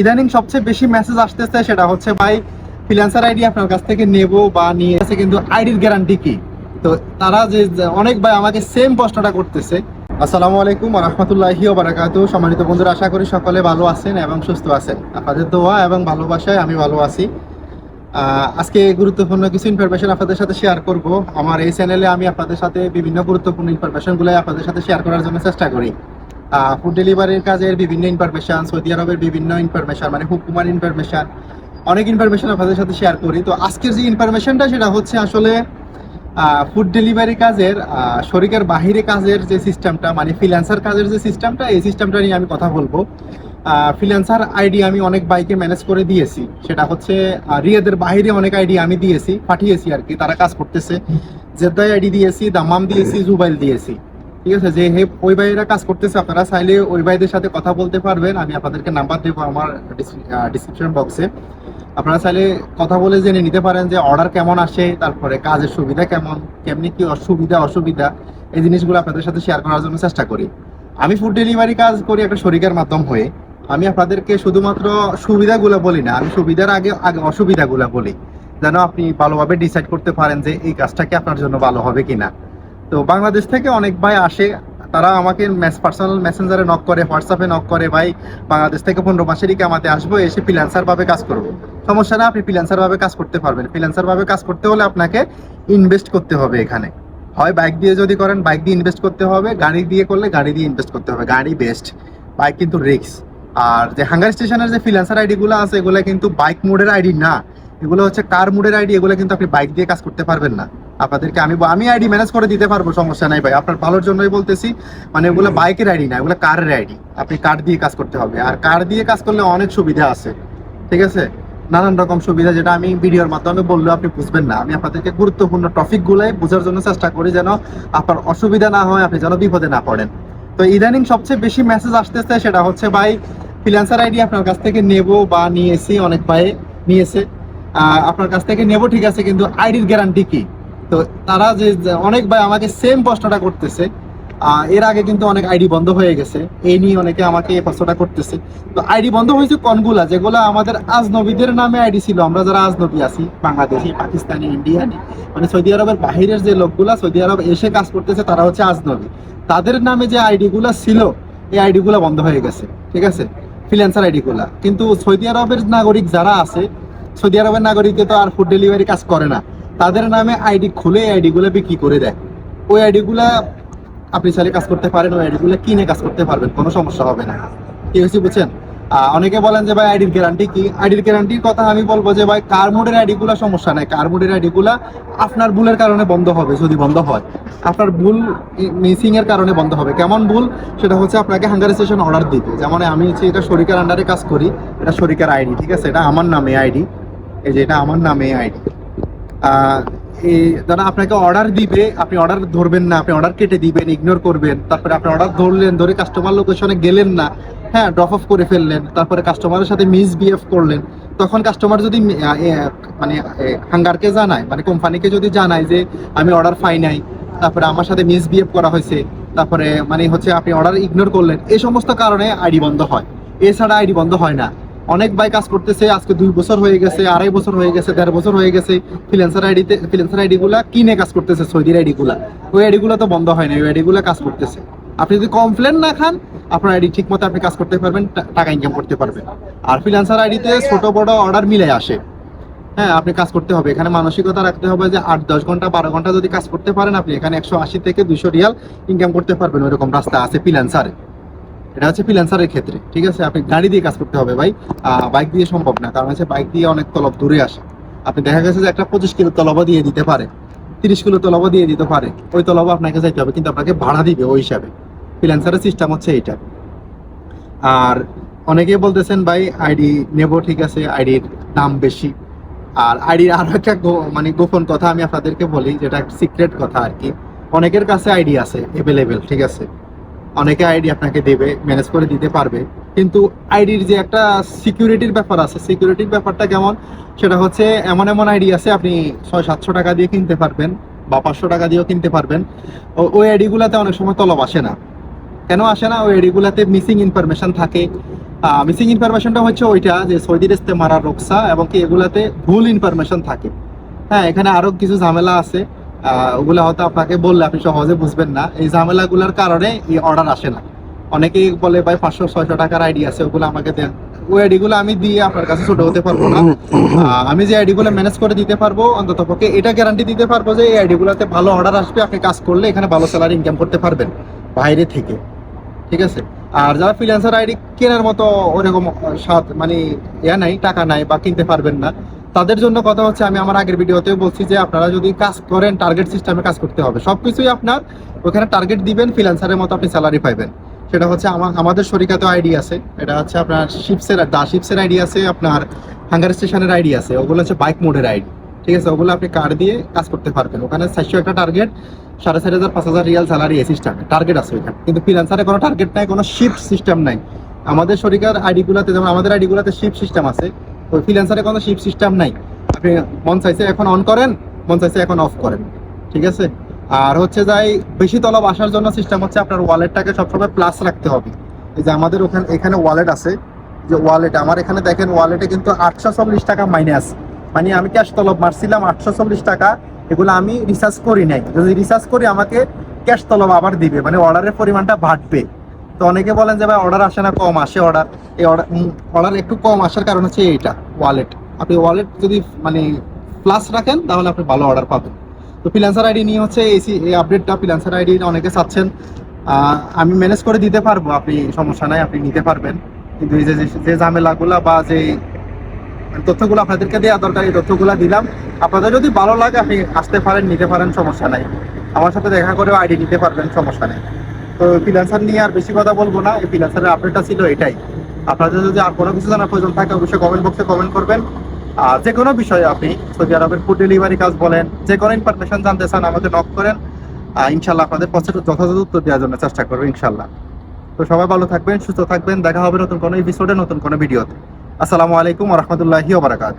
ইদানিং সবচেয়ে বেশি মেসেজ আসতেছে সেটা হচ্ছে, ভাই ফ্রিল্যান্সার আইডি আপনার কাছ থেকে নেব বা নিয়ে এসে কিন্তু আইডির গ্যারান্টি কি? তো তারা যে অনেক ভাই আমাকে সেম প্রশ্নটা করতেছে। আসসালামু আলাইকুম রহমতুল্লাহি বারাকাত সম্মানিত বন্ধুরা, আশা করি সকলে ভালো আছেন এবং সুস্থ আছেন। আপনাদের দোয়া এবং ভালোবাসায় আমি ভালো আছি। আজকে গুরুত্বপূর্ণ কিছু ইনফরমেশন আপনাদের সাথে শেয়ার করব। আমার এই চ্যানেলে আমি আপনাদের সাথে বিভিন্ন গুরুত্বপূর্ণ ইনফরমেশনগুলো আপনাদের সাথে শেয়ার করার জন্য চেষ্টা করি। ফুড ডেলিভারির কাজের বিভিন্ন ইনফরমেশন সৌদি আরবের বিভিন্ন ইনফরমেশন মানে হুকুমার ইনফরমেশন অনেক ইনফরমেশন আপনাদের সাথে শেয়ার করি। তো আজকের যে ইনফরমেশনটা সেটা হচ্ছে আসলে ফুড ডেলিভারি কাজের আহ, শরিকের বাহিরে কাজের যে সিস্টেমটা মানে ফ্রিল্যান্সার কাজের যে সিস্টেমটা এই সিস্টেমটা নিয়ে আমি কথা বলব। ফ্রিল্যান্সার আইডি আমি অনেক বাইকে ম্যানেজ করে দিয়েছি। সেটা হচ্ছে রিয়াদের বাহিরে অনেক আইডি আমি দিয়েছি পাঠিয়েছি আর কি। তারা কাজ করতেছে। জেদ্দাই আইডি দিয়েছি দামাম দিয়েছি জুবাইল দিয়েছি। ঠিক আছে, যে হে ওই ভাইয়েরা কাজ করতেছে, আপনারা চাইলে ওই ভাইদের সাথে কথা বলতে পারবেন। আমি আপনাদেরকে নাম্বার দেবো আমার ডিসক্রিপশন বক্সে আপনারা চাইলে কথা বলে জেনে নিতে পারেন যে অর্ডার কেমন আসে, তারপরে কাজের সুবিধা কেমন, কেমনি কি অসুবিধা অসুবিধা, এই জিনিসগুলো আপনাদের সাথে শেয়ার করার জন্য চেষ্টা করি। আমি ফুড ডেলিভারি কাজ করি একটা শরিকের মাধ্যম হয়ে। আমি আপনাদেরকে শুধুমাত্র সুবিধাগুলো বলি না, আমি সুবিধার আগে আগে অসুবিধাগুলো বলি। যেন আপনি ভালোভাবে ডিসাইড করতে পারেন যে এই কাজটা কি আপনার জন্য ভালো হবে কিনা। তো বাংলাদেশ থেকে অনেক ভাই আসে, তারা আমাকে পার্সোনাল মেসেঞ্জারে নক করে হোয়াটসঅ্যাপে নক করে, ভাই, বাংলাদেশ থেকে পনেরো মাসেরই কামাতে আসব, এসে ফ্রিল্যান্সার ভাবে কাজ করব। সমস্যা না, আপনি ফ্রিল্যান্সার ভাবে কাজ করতে পারবেন। ফ্রিল্যান্সার ভাবে কাজ করতে হলে আপনাকে ইনভেস্ট করতে হবে এখানে। হয় বাইক দিয়ে যদি করেন বাইক দিয়ে ইনভেস্ট করতে হবে, গাড়ি দিয়ে করলে গাড়ি দিয়ে ইনভেস্ট করতে হবে, গাড়ি বেস্ট বাইক কিন্তু রিক্স আর যে হাঙ্গার স্টেশনের যে ফ্রিল্যান্সার আইডিগুলো আছে, এগুলো কিন্তু বাইক মোডের আইডি না। এগুলো হচ্ছে কার মুডের আইডি, এগুলো কিন্তু আপনি বাইক দিয়ে কাজ করতে পারবেন না। আপনাদেরকে আমি আমি আইডি ম্যানেজ করে দিতে পারব, সমস্যা নাই ভাই। আপনার ভালোর জন্যই বলতেছি মানে ওগুলো বাইকের আইডি না, এগুলো কারের আইডি। আপনি কার দিয়ে কাজ করতে হবে, আর কার দিয়ে কাজ করলে অনেক সুবিধা আছে। ঠিক আছে? নানান রকম সুবিধা, যেটা আমি ভিডিওর মাধ্যমে বললেও আপনি বুঝবেন না। আমি আপনাদেরকে গুরুত্বপূর্ণ টপিক গুলাই বোঝার জন্য চেষ্টা করি যেন আপনার অসুবিধা না হয়, আপনি যেন বিপদে না পড়েন। তো ইদানিং সবচেয়ে বেশি মেসেজ আসতেছে সেটা হচ্ছে, ভাই ফ্রিল্যান্সার আইডি আপনার কাছ থেকে নেব বা নিয়েছি, অনেক ভাই নিয়েছে। আপনার কাছ থেকে নেব, ঠিক আছে, কিন্তু আইডির গ্যারান্টি কি? তো তারা যে অনেক ভাই আমাকে সেম প্রশ্নটা করতেছে। এর আগে কিন্তু অনেক আইডি বন্ধ হয়ে গেছে। এই নিয়ে অনেকে আমাকে এই প্রশ্নটা করতেছে। তো আইডি বন্ধ হয়েছে কোনগুলা? যেগুলো আমাদের আজনবীদের নামে আইডি ছিল। আমরা যারা আজনবী আছি, বাংলাদেশি, পাকিস্তানি, ইন্ডিয়ানি মানে সৌদি আরবের বাহিরের যে লোকগুলা, সৌদি আরব এসে কাজ করতেছে, তারা হচ্ছে আজনবী। তাদের নামে যে আইডি গুলা ছিল, এই আইডি গুলা বন্ধ হয়ে গেছে, ঠিক আছে? ফ্রিল্যান্সার আইডি গুলা কিন্তু সৌদি আরবের নাগরিক যারা আছে সৌদি আরবের নাগরিকে তো আর ফুড ডেলিভারি কাজ করে না। তাদের নামে আইডি খুলে আইডি গুলো বিক্রি করে দেয়। ওই আইডি গুলা আপনি চাইলে কাজ করতে পারেন, ওই আইডি গুলো কিনে কাজ করতে পারবেন, কোনো সমস্যা হবে না। কি হয়েছে বুঝছেন? অনেকে বলেন যে, ভাই আইডির গ্যারান্টি কি? আইডির গ্যারান্টির কথা আমি বলব যে, ভাই, কার মোডের আইডি গুলা সমস্যা নাই। কার মোডের আইডি গুলা আপনার ভুলের কারণে বন্ধ হবে, যদি বন্ধ হয়। আপনার ভুল মিসিং এর কারণে বন্ধ হবে। কেমন ভুল? সেটা হচ্ছে আপনাকে হাঙ্গার স্টেশন অর্ডার দিবে। যেমন আমি হচ্ছে এটা শরিকার আন্ডারে কাজ করি, এটা শরিকার আইডি ঠিক আছে? এটা আমার নামে আইডি এই যে এটা আমার নামে আইডি আপনাকে অর্ডার দিবে, আপনি অর্ডার ধরবেন না, আপনি অর্ডার কেটে দিবেন ইগনোর করবেন, তারপরে আপনি অর্ডার ধরলেন, ধরে কাস্টমার লোকেশনে গেলেন না হ্যাঁ ড্রপ অফ করে ফেললেন, তারপরে কাস্টমারের সাথে মিস বিহেভ করলেন, তখন কাস্টমার যদি মানে হাঙ্গারকে জানায় মানে কোম্পানিকে যদি জানায় যে আমি অর্ডার পাই নাই, তারপরে আমার সাথে মিস বিহেভ করা হয়েছে, তারপরে মানে হচ্ছে আপনি অর্ডার ইগনোর করলেন, এই সমস্ত কারণে আইডি বন্ধ হয়। এছাড়া আইডি বন্ধ হয় না। অনেক ভাই কাজ করতেছে, আজকে দুই বছর হয়ে গেছে, আড়াই বছর হয়ে গেছে, দেড় বছর হয়ে গেছে ফ্রিল্যান্সার আইডিতে ফ্রিল্যান্সার আইডি গুলা কিনে কাজ করতেছে, সৌদির আইডি গুলা। ওই আইডি গুলা তো বন্ধ হয় না ওই আইডি গুলা কাজ করতেছে। আপনি যদি কমপ্লেন না খান, আপনার আইডি ঠিক মতো আপনি কাজ করতে পারবেন টাকা ইনকাম করতে পারবেন। আর ফ্রিল্যান্সার আইডিতে ছোট, বড় অর্ডার মিলে আসে। হ্যাঁ আপনি কাজ করতে হবে। এখানে মানসিকতা রাখতে হবে যে আট, দশ ঘণ্টা, বারো ঘণ্টা যদি কাজ করতে পারেন, আপনি এখানে একশো আশি থেকে দুশো রিয়াল ইনকাম করতে পারবেন, ওইরকম রাস্তা আছে ফ্রিল্যান্সারে এটা হচ্ছে ফ্রিল্যান্সারের ক্ষেত্রে, ঠিক আছে? আপনি গাড়ি দিয়ে কাজ করতে হবে ভাই। বাইক দিয়ে সম্ভব না, কারণ হচ্ছে বাইক দিয়ে অনেক তলব দূরে আসে। আপনি দেখা গেছে যে একটা পঁচিশ কিলো তলব দিয়ে দিতে পারে, তিরিশ কিলো তলব দিয়ে দিতে পারে, ওই তলব আপনাকে যাইতে হবে, কিন্তু আপনাকে ভাড়া দিবে ওই হিসাবে। ফ্রিল্যান্সারের সিস্টেম হচ্ছে এইটা। আর অনেকে বলতেছেন, ভাই আইডি নেব, ঠিক আছে আইডির দাম বেশি। আর আইডির আরও একটা মানে গোপন কথা আমি আপনাদেরকে বলি, যেটা সিক্রেট কথা আর কি। অনেকের কাছে আইডি আছে এভেলেবেল ঠিক আছে? অনেকে আইডি আপনাকে দেবে ম্যানেজ করে দিতে পারবে। কিন্তু আইডির যে একটা সিকিউরিটির ব্যাপার আছে সিকিউরিটির ব্যাপারটা কেমন? সেটা হচ্ছে এমন এমন আইডি আছে, আপনি ছয়, সাতশো টাকা দিয়ে কিনতে পারবেন বা পাঁচশো টাকা দিয়েও কিনতে পারবেন। ওই আইডিগুলোতে অনেক সময় তলব আসে না। কেন আসে না? ওই আইডিগুলোতে মিসিং ইনফরমেশন থাকে। মিসিং ইনফরমেশনটা হচ্ছে ওইটা যে সৌদির ইস্তেমারা রোকসা এবং কি এগুলাতে ভুল ইনফরমেশন থাকে। হ্যাঁ এখানে আরও কিছু ঝামেলা আছে। ওগুলা হয়তো আপনাকে বললে আপনি সহজে বুঝবেন না। এই ঝামেলাগুলোর কারণে এই অর্ডার আসে না। অনেকেই বলে, ভাই, পাঁচশো, ছয়শো টাকার আইডি আছে, ওগুলো আমাকে দেন। ওই আইডি গুলো আমি দিয়ে আপনার কাছে ছোট হতে পারব না। আমি যে আইডি গুলো ম্যানেজ করে দিতে পারব, অন্তত পক্ষে এটা গ্যারান্টি দিতে পারব যে, এই আইডি গুলোতে ভালো অর্ডার আসবে, আপনি কাজ করলে এখানে ভালো স্যালারি ইনকাম করতে পারবেন বাইরে থেকে। ঠিক আছে? আর যারা ফ্রিল্যান্সার আইডি কেনার মতো ওরকম সাথ মানে ইয়া নাই, টাকা নাই বা কিনতে পারবেন না তাদের জন্য কথা হচ্ছে, আমি আমার আগের ভিডিওতেও বলছি যে আপনারা যদি কাজ করেন টার্গেট সিস্টেমে কাজ করতে হবে। সবকিছুই আপনার ওখানে টার্গেট দিবেন ফ্রিল্যান্সারের মতো আপনি স্যালারি পাইবেন। সেটা হচ্ছে আমা- আমাদের শরিকাতে আইডি আছে। এটা হচ্ছে আপনার শিপসের দা শিপসের আইডি আছে, আপনার হাঙ্গার স্টেশনের আইডি আছে। ওগুলো হচ্ছে বাইক মোডের আইডি। ঠিক আছে, ওগুলো আপনি কার্ড দিয়ে কাজ করতে পারবেন। ওখানে চারশো একটা টার্গেট সাড়ে চার হাজার, পাঁচ হাজার রিয়াল স্যালারি সিস্টেমে টার্গেট আছে ওইখানে। কিন্তু ফ্রিল্যান্সারে কোনো টার্গেট নাই, কোনো শিফট সিস্টেম নাই। আমাদের শরিকার আইডি গুলাতে যেমন আমাদের আইডি গুলাতে শিফট সিস্টেম আছে ওই ফ্রিল্যান্সারে কোনো শিফট সিস্টেম নাই। আপনি মন চাইছে এখন অন করেন, মন চাইছে এখন অফ করেন, ঠিক আছে? আর হচ্ছে যাই বেশি তলব আসার জন্য সিস্টেম হচ্ছে আপনার ওয়ালেটটাকে সবসময় প্লাস রাখতে হবে। এই যে আমাদের ওখানে, এখানে ওয়ালেট আছে। যে ওয়ালেট আমার এখানে দেখেন ওয়ালেটে কিন্তু আটশো চল্লিশ টাকা মাইনাস মানে আমি ক্যাশ তলব মারছিলাম আটশো চল্লিশ টাকা, এগুলো আমি রিচার্জ করি নাই। যদি রিচার্জ করি, আমাকে ক্যাশ তলব আবার দিবে। মানে অর্ডারের পরিমাণটা বাড়বে। তো অনেকে বলেন যে, ভাই অর্ডার আসে না, কম আসে অর্ডার এই অর্ডার অর্ডার একটু কম আসার কারণ হচ্ছে এইটা ওয়ালেট আপনি ওয়ালেট যদি মানে প্লাস রাখেন, তাহলে আপনি ভালো অর্ডার পাবেন। তো ফ্রিল্যান্সার আইডি নিয়ে হচ্ছে এসি এই আপডেটটা ফ্রিল্যান্সার আইডি অনেকে চাচ্ছেন। আমি ম্যানেজ করে দিতে পারব, আপনি সমস্যা নাই, আপনি নিতে পারবেন। কিন্তু এই যে- যে ঝামেলাগুলা বা যে তথ্যগুলো আপনাদেরকে দেওয়া দরকার, এই তথ্যগুলো দিলাম। আপনাদের যদি ভালো লাগে, আপনি আসতে পারেন, নিতে পারেন, সমস্যা নাই। আমার সাথে দেখা করেও আইডি নিতে পারবেন, সমস্যা নেই। তো নিয়ে আর বেশি কথা বলব না। এই আপডেটটা ছিল এটাই। আপনাদের যদি আর কোনো কিছু জানার প্রয়োজন থাকে, অবশ্যই কমেন্ট বক্সে কমেন্ট করবেন। আর যে কোনো বিষয়ে আপনি সৌদি আরবের ফুড ডেলিভারি কাজ বলেন, যে কোনো ইনফরমেশন জানতে চান, আমাকে নক করেন। ইনশাল্লাহ আপনাদের যথাযথ উত্তর দেওয়ার জন্য চেষ্টা করব ইনশাল্লাহ তো সবাই ভালো থাকবেন, সুস্থ থাকবেন। দেখা হবে নতুন কোনো এপিসোডে নতুন কোনো ভিডিওতে আসসালামু আলাইকুম রহমতুল্লাহি ওবরাকাত